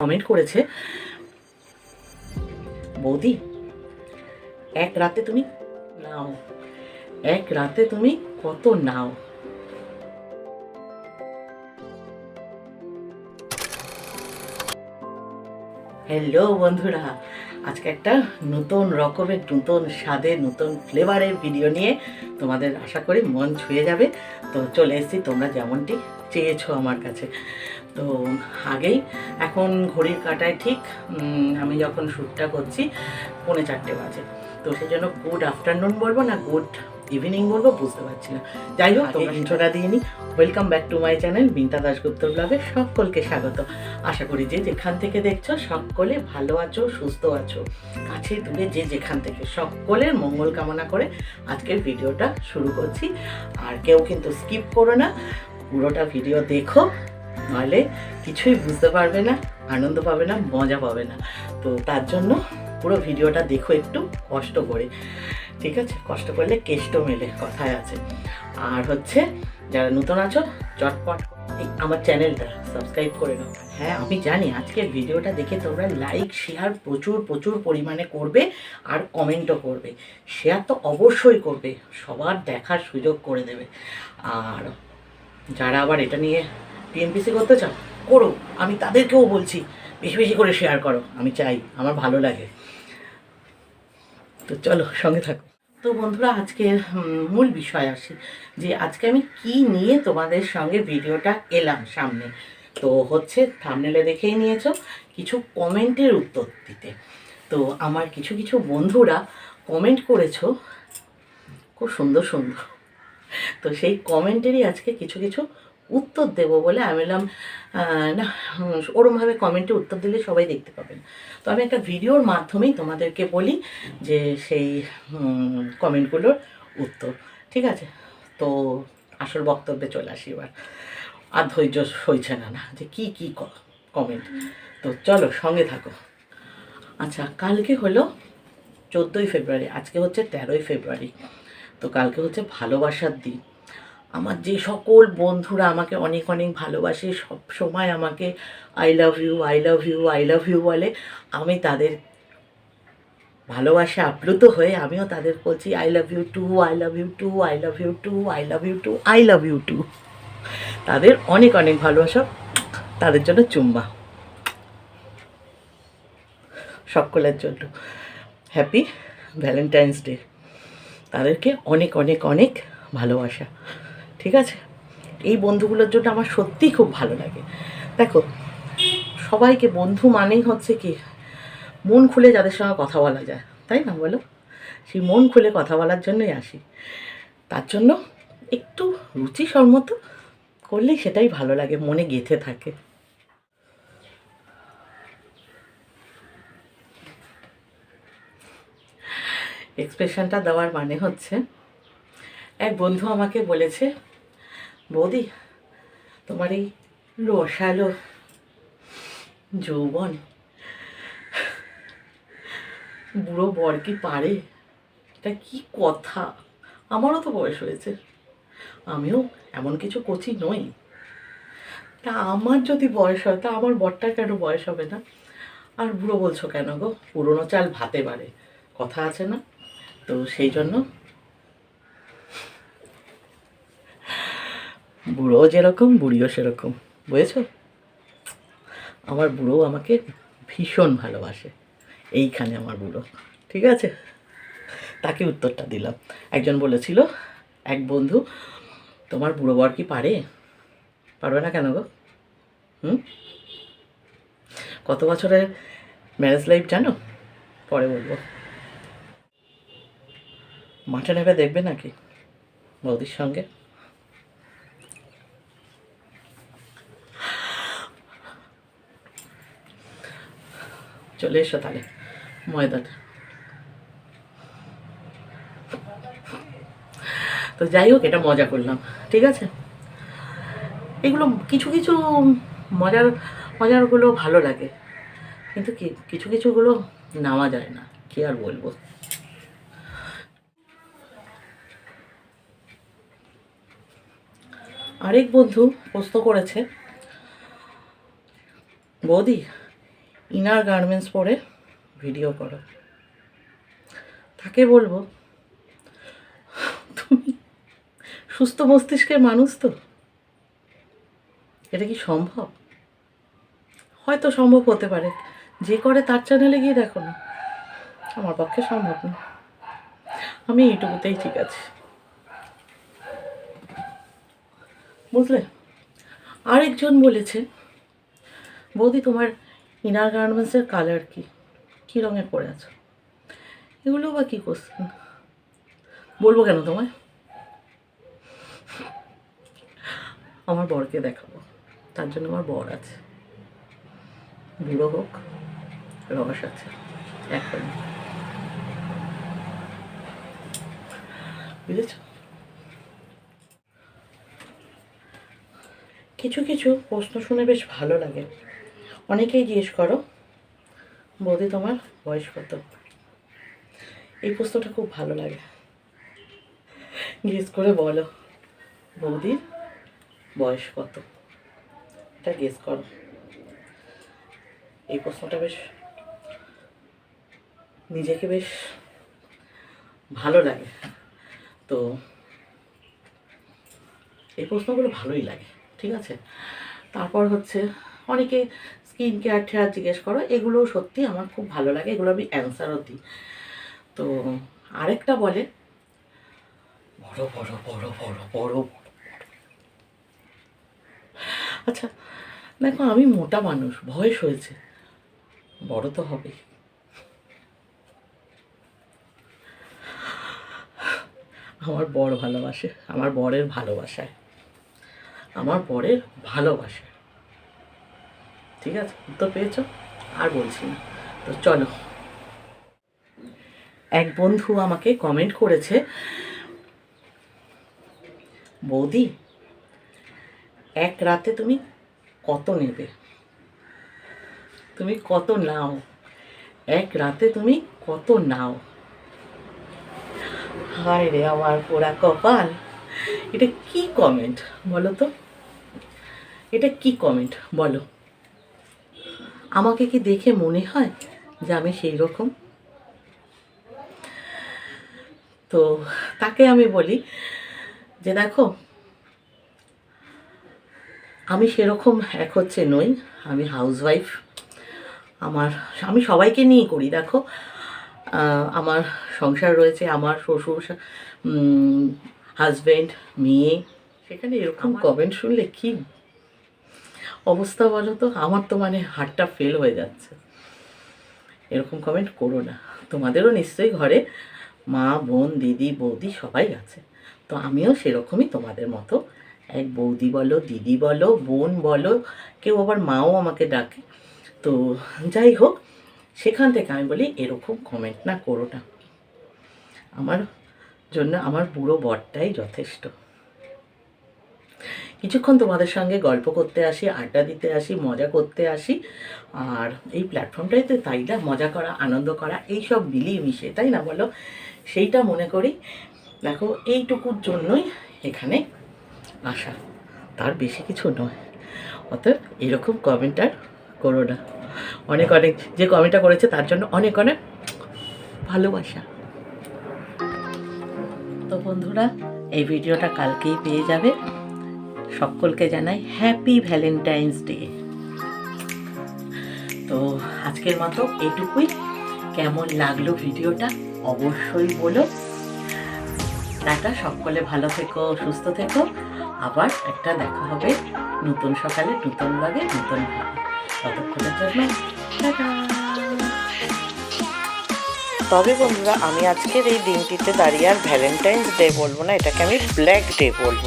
Comment করেছে, বৌদি, এক রাতে তুমি নাও, এক রাতে তুমি কত নাও? হ্যালো বন্ধুরা, আজকে একটা নতুন রকমের, নতুন স্বাদের নতুন ফ্লেভারের ভিডিও নিয়ে তোমাদের আশা করি মন ছুঁয়ে যাবে। তো চলে এসেছি, তোমরা যেমনটি চেয়েছো আমার কাছে। তো আগেই এখন ঘড়ির কাটায় ঠিক আমি যখন শ্যুটটা করছি পৌনে চারটে বাজে। তো সেই জন্য গুড আফটারনুন বলব না গুড ইভিনিং বলব বুঝতে পারছি না। যাই হোক তোমরা ইন্ট্রোটা দিয়ে নিই welcome back to my channel Binta Dasgupta ব্লগে সকলকে স্বাগত। আশা করি যে যেখান থেকে দেখছ সকলে ভালো আছো সুস্থ আছো। কাছে দূরে যে যেখান থেকে সকলের মঙ্গল কামনা করে আজকের ভিডিওটা শুরু করছি। আর কেউ কিন্তু স্কিপ করো না পুরোটা ভিডিও দেখো নাহলে কিছুই বুঝতে পারবে না, আনন্দ পাবে না, মজা পাবে না। তো তার জন্য পুরো ভিডিওটা দেখো একটু কষ্ট করে। ঠিক আছে? কষ্ট করলে কেষ্ট মেলে, কথায় আছে। আর হচ্ছে, যারা নতুন আছো, চটপট আমার চ্যানেলটা সাবস্ক্রাইব করে নাও। হ্যাঁ আমি জানি আজকের ভিডিওটা দেখে তোমরা লাইক শেয়ার প্রচুর প্রচুর পরিমাণে করবে আর কমেন্টও করবে। শেয়ার তো অবশ্যই করবে, সবার দেখার সুযোগ করে দেবে। আর যারা আবার এটা নিয়ে টিএনপিসি করতে চাও? করো। আমি তাদেরকেও বলছি, বেশি বেশি করে শেয়ার করো। আমি চাই, আমার ভালো লাগে। তো চলো, সঙ্গে থাকো। তো বন্ধুরা, আজকে মূল বিষয় আসি যে আজকে আমি কি নিয়ে তোমাদের সঙ্গে ভিডিওটা এলাম সামনে। তো হচ্ছে থামনেলে দেখেই নিয়েছো, কিছু কমেন্টের উত্তর দিতে। তো আমার কিছু কিছু বন্ধুরা কমেন্ট করেছ, খুব সুন্দর সুন্দর। তো সেই কমেন্টেরই আজকে কিছু কিছু উত্তর দেবো বলে আমি বললাম না ওরমভাবে কমেন্টে উত্তর দিলে সবাই দেখতে পাবেন। তো আমি একটা ভিডিওর মাধ্যমেই তোমাদেরকে বলি যে সেই কমেন্টগুলোর উত্তর, ঠিক আছে? তো আসল বক্তব্যে চলে আসি এবার। আর ধৈর্য সইছে না না, যে কি কি কমেন্ট তো চলো সঙ্গে থাকো। আচ্ছা কালকে হলো চোদ্দোই ফেব্রুয়ারি, আজকে হচ্ছে তেরোই ফেব্রুয়ারি। তো কালকে হচ্ছে ভালোবাসার দিন। আমার যে সকল বন্ধুরা আমাকে অনেক অনেক ভালোবাসে, সব সময় আমাকে I love you I love you I love you বলে, আমি তাদের ভালোবাসা আপ্লুত হয়ে আমিও তাদের বলছি I love you too I love you too I love you too I love you too I love you too তাদের অনেক অনেক ভালোবাসা, তাদের জন্য চুম্বা সকলের জন্য। হ্যাপি ভ্যালেন্টাইন্স ডে তাদেরকে অনেক অনেক অনেক ভালোবাসা। ঠিক আছে? এই বন্ধুগুলোর জন্য আমার সত্যিই খুব ভালো লাগে। দেখো, সবাইকে বন্ধু মানেই হচ্ছে কি, মন খুলে যাদের সঙ্গে কথা বলা যায়, তাই না বলো? সেই মন খুলে কথা বলার জন্যই আসি। তার জন্য একটু রুচি সম্মত করলেই সেটাই ভালো লাগে, মনে গেঁথে থাকে। এক্সপ্রেশনটা দেওয়ার মানে হচ্ছে, এক বন্ধু আমাকে বলেছে বৌদি, তোমার এই রসালো যৌবন, বুড়ো বর কি পারে? এটা কি কথা? আমারও তো বয়স হয়েছে। আমিও এমন কিছু কচি নই। তা আমার যদি বয়স হয়, তা আমার বরটার কেন বয়স হবে না? আর বুড়ো বলছো কেন গো? পুরনো চাল ভাতে বাড়ে। কথা আছে না? তো সেই জন্য বুড়ো যেরকম, বুড়িও সেরকম। বুঝেছ? আমার বুড়ো আমাকে ভীষণ ভালোবাসে। এইখানে আমার বুড়ো, ঠিক আছে? তাকে উত্তরটা দিলাম। একজন বলেছিল, এক বন্ধু, তোমার বুড়ো বর কি পারে? পারবে না কেন গো? হুম? কত বছরের ম্যারেজ লাইফ জানো? পরে বলব। মাঠে নেবে দেখবে নাকি বৌদির সঙ্গে? চলে এসো তাহলে ময়দাটা তো যাই হোক, এটা মজা করলাম, ঠিক আছে? এগুলো কিছু কিছু মজার, মজারগুলো ভালো লাগে, কিন্তু কিছু কিছুগুলো নেওয়া যায় না, কি আর বলব? আরেক বন্ধু প্রশ্ন করেছে, বৌদি ইনার গার্মেন্টস পরে ভিডিও করো। তাকে বলব, তুমি সুস্থ মস্তিষ্কের মানুষ তো, এটা কি সম্ভব? হয়তো সম্ভব হতে পারে, যে করে তার চ্যানেলে গিয়ে দেখো না, আমার পক্ষে সম্ভব না। আমি এইটুকুতেই ঠিক আছে। বুঝলে? আরেকজন বলেছে, বৌদি তোমার ইনার গার্মেন্টসের কালার কি? কী রঙের পরে আছো? এগুলো বা কী কোশ্চেন বলব কেন তোমায়? আমার বরকে দেখাবো। তার জন্য আমার বর আছে। বুড়ো হোক, রস আছে। একদম বুঝেছ? কিছু কিছু প্রশ্ন শুনে বেশ ভালো লাগে। অনেকেই জিজ্ঞেস করো, বৌদি তোমার বয়স কত? এই প্রশ্নটা খুব ভালো লাগে। গেস করে বলো, বৌদির বয়স কত? এটা গেস করো। এই প্রশ্নটা বেশ নিজেকে বেশ ভালো লাগে। তো এই প্রশ্নগুলো ভালোই লাগে, ঠিক আছে? তারপর হচ্ছে অনেকে স্কিন কেয়ার টেয়ার জিজ্ঞেস করো এগুলোও সত্যি আমার খুব ভালো লাগে এগুলো আমি অ্যান্সারও দিই। তো আরেকটা বলে। বড় বড় বড় বড় বড় বড়। আচ্ছা দেখো আমি মোটা মানুষ বয়স হয়েছে। বড় তো হবেই। আমার বর ভালোবাসে আমার বরের ভালোবাসায়। আমার বরের ভালোবাসা ঠিক আছে? উত্তর পেয়েছ? আর বলছি না। তো চলো। এক বন্ধু আমাকে কমেন্ট করেছে, বৌদি, এক রাতে তুমি কত নেবে? তুমি কত নাও? এক রাতে তুমি কত নাও? হায় রে আমার পোড়া কপাল। এটা কি কমেন্ট বলো তো? এটা কি কমেন্ট বলো? আমাকে কি দেখে মনে হয় যে আমি সেই রকম? তো তাকে আমি বলি যে দেখো আমি সেরকম এক হচ্ছে নই আমি হাউসওয়াইফ আমার আমি সবাইকে নিয়ে করি দেখো। আমার সংসার রয়েছে আমার শ্বশুর হাজব্যান্ড মেয়ে। সেখানে এরকম কমেন্ট শুনলে কি অবস্থা বলো তো? আমার তো মানে হার্টটা ফেল হয়ে যাচ্ছে। এরকম কমেন্ট করো না। তোমাদেরও নিশ্চয়ই ঘরে মা, বোন, দিদি, বৌদি সবাই আছে। তো আমিও সেরকমই তোমাদের মতো। এক বৌদি বলো, দিদি বলো, বোন বলো, কেউ আবার মাও আমাকে ডাকে। তো যাই হোক, সেখান থেকে আমি বলি এরকম কমেন্ট না করো না। আমার জন্য আমার বুড়ো বরটাই যথেষ্ট। কিছুক্ষণ তোমাদের সঙ্গে গল্প করতে আসি, আড্ডা দিতে আসি, মজা করতে আসি। আর এই প্ল্যাটফর্মটাই তো তাই না, মজা করা, আনন্দ করা এই সব মিলিয়ে মিশে, তাই না বলো? সেইটা মনে করি। দেখো, এইটুকুর জন্যই এখানে আসা। তার বেশি কিছু নয়। অতএব এরকম কমেন্ট আর করো না। অনেক অনেক যে কমেন্টটা করেছে, তার জন্য অনেক অনেক ভালোবাসা। তো বন্ধুরা, এই ভিডিওটা কালকেই পেয়ে যাবে। সকলকে জানাই হ্যাপি ভ্যালেন্টাইন্স ডে তো আজকের মতো এটুকুই। কেমন লাগল ভিডিওটা অবশ্যই বলো। টাটা, সকলে ভালো থেকো, সুস্থ থেকো। আবার একটা দেখা হবে নতুন সকালে, নতুন লাগে নতুন ততক্ষণের জন্য তবে বন্ধুরা, আমি আজকের এই দিনটিতে দাঁড়িয়ে আর ভ্যালেন্টাইন্স ডে বলব না, এটাকে আমি ব্ল্যাক ডে বলব।